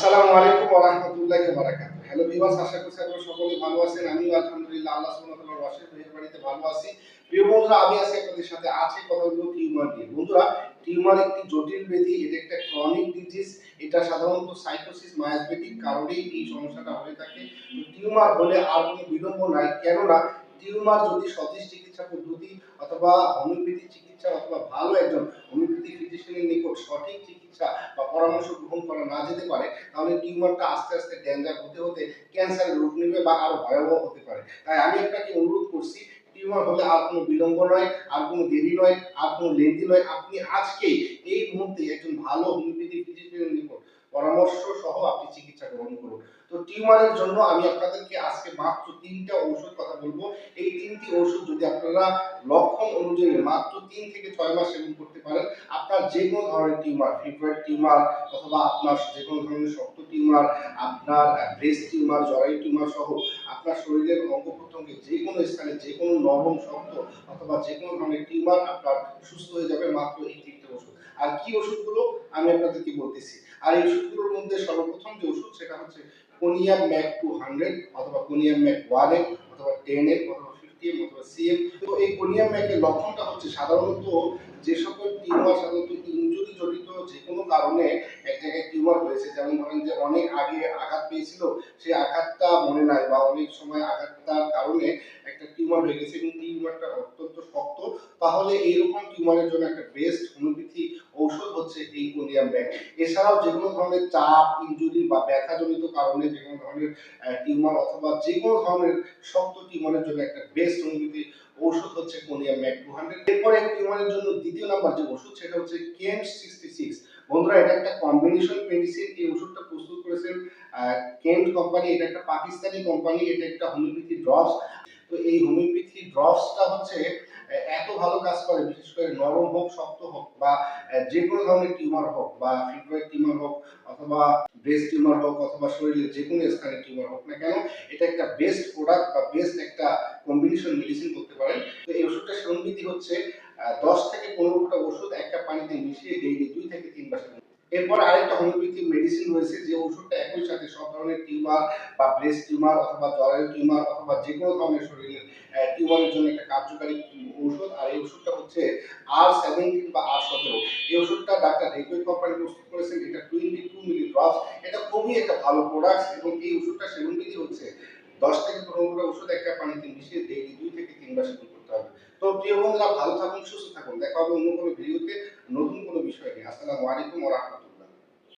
আসসালামু আলাইকুম ওয়া রাহমাতুল্লাহি ওয়া বারাকাতুহু। হ্যালো ভিউয়ার্স আশা করছি আপনারা সকলে ভালো আছেন। আমিও আলহামদুলিল্লাহ, আল্লাহ সুবহানাহু ওয়া তাআলার ভালো আছি। প্রিয় বন্ধুরা, আমি আজকে আপনাদের সাথে কথা বলব টিউমার নিয়ে। বন্ধুরা, টিউমার একটি জটিল ব্যাধি, এটা একটা ক্রনিক ডিজিজ এটা সাধারণত এই সমস্যাটা হয়ে থাকে। টিউমার হলে আর কোনো বিলম্ব নাই, কেননা টিউমার যদি সঠিক চিকিৎসা পদ্ধতি অথবা হোমিওপ্যাথি চিকিৎসা অথবা ভালো একজন হোমিওপ্যাথি ফিজিশিয়ানের নিকট সঠিক চিকিৎসা বা পরামর্শ গ্রহণ করা না যেতে পারে, তাহলে টিউমারটা আস্তে আস্তে ডেঞ্জার হতে হতে ক্যান্সারের রূপ নেবে বা আরও ভয়াবহ হতে পারে। তাই আমি আপনাকে অনুরোধ করছি, টিউমার হলে আর কোনো বিলম্ব নয়, আর কোনো দেরি নয়, আর কোনো লেন্দি নয়। আপনি আজকেই এই মুহূর্তে একজন ভালো হোমিওপ্যাথি ফিজিশিয়ানের নিকট পরামর্শ সহ আপনি চিকিৎসা গ্রহণ করুন। তো টিউমারের জন্য আমি আপনাদেরকে আজকে মাত্র তিনটা ঔষধ কথা বলব। এই তিনটি ঔষধ যদি আপনারা লক্ষণ অনুযায়ী মাত্র তিন থেকে ছয় মাস সেবন করতে পারেন আপনার যে কোনো ধরনের টিউমার ফিব্রয়েড টিউমার অথবা আপনার যে কোনো ধরনের শক্ত টিউমার আপনার ব্রেস্ট টিউমার জরায়ু টিউমার সহ আপনার শরীরের অঙ্গ প্রত্যঙ্গে যে কোনো স্থানে যে কোনো নরম, শক্ত অথবা যে কোনো ধরনের টিউমার আপনার সুস্থ হয়ে যাবে মাত্র এই তিনটে ওষুধ। আর কি ওষুধগুলো? আমি আপনাদেরকে বলতেছি। আর এই ওষুধগুলোর মধ্যে সর্বপ্রথম যে ওষুধ সেটা হচ্ছে কোনিয়াম ম্যাক টু হান্ড্রেড অথবা কোনিয়াম ম্যাক ওয়ান অথবা টেন অথবা ফিফটি এম অথবা সিএম তো এই কোনিয়াম ম্যাকের লক্ষণটা হচ্ছে সাধারণত যে সকল টিউমার, সাধারণত ইঞ্জুরি জড়িত যে কোনো কারণে এক জায়গায় টিউমার হয়েছে। যেমন ধরেন যে অনেক আগে আঘাত পেয়েছিল, সেই আঘাতটা মনে নাই বা অনেক সময় আঘাতটার কারণে একটা টিউমার হয়ে গেছে এবং টিউমারটা অত্যন্ত শক্ত। তাহলে এইরকম টিউমারের জন্য একটা বেস্ট হচ্ছে কোনিয়াম ব্যাগ এছাড়াও যে কোনো ধরনের চাপ ইনজুরি বা ব্যথাজনিত কারণে যে কোনো ধরনের টিউমার অথবা যে কোনো ধরনের শক্ত টিউমারের জন্য একটা বেস্ট হোমিওপ্যাথি ঔষধ হচ্ছে কোনিয়াম ম্যাক টু হান্ড্রেড এরপরে টিউমারের জন্য দ্বিতীয় নাম্বার যে ওষুধ সেটা হচ্ছে কেন্ট সিক্সটি সিক্স বন্ধুরা, এটা একটা কম্বিনেশন মেডিসিন এই ওষুধটা প্রস্তুত করেছেন কেন্ট কোম্পানি এটা একটা পাকিস্তানি কোম্পানি এটা একটা হোমিওপ্যাথি ড্রপস তো এই হোমিওপ্যাথি ড্রপসটা হচ্ছে এত ভালো কাজ করে, বিশেষ করে নরম হোক, শক্ত হোক, বা যে কোনো ধরনের টিউমার হোক, বা, ফিব্রয়েড টিউমার হোক, অথবা ব্রেস্ট টিউমার হোক, অথবা শরীরের যে কোনো স্থানে টিউমার হোক না কেন, এটা একটা বেস্ট প্রোডাক্ট বা বেস্ট একটা কম্বিনেশন মেডিসিন করতে পারেন। তো এই ওষুধটা সেবনবিধি হচ্ছে দশ থেকে পনেরোটা ওষুধ একটা পানিতে মিশিয়ে ডেইলি দুই থেকে তিনবার সেবন এরপর আরেকটা হোমিওপ্যাথি মেডিসিন রয়েছে, যে ওষুধটা একই সাথে সব ধরনের টিউমার বা ব্রেস্ট টিউমার অথবা জরায়ু টিউমার অথবা যে কোনো ধরনের শরীরের টিউমারের জন্য একটা কার্যকারী ঔষধ। আর এই ওষুধটা হচ্ছে আর সেভেন্টিন বা আর সতেরো। এই ওষুধটা ডাক্তার রেকুইড কোম্পানি প্রস্তুত করেছেন, এটা টোয়েন্টি টু মিলি ড্রপস এটা খুবই একটা ভালো প্রোডাক্ট এবং এই ওষুধটা বিধি হচ্ছে দশ থেকে পনেরোটা ওষুধ একটা পানিতে মিশিয়ে ডেইলি দুই থেকে তিনবার সেবন করতে হবে। তো প্রিয় বন্ধুরা, ভালো থাকুন, সুস্থ থাকুন। দেখা হবে অন্য কোনো ভিডিওতে নতুন কোনো বিষয় নিয়ে। আসসালামু আলাইকুম ওয়া রাহমাতুল্লাহ।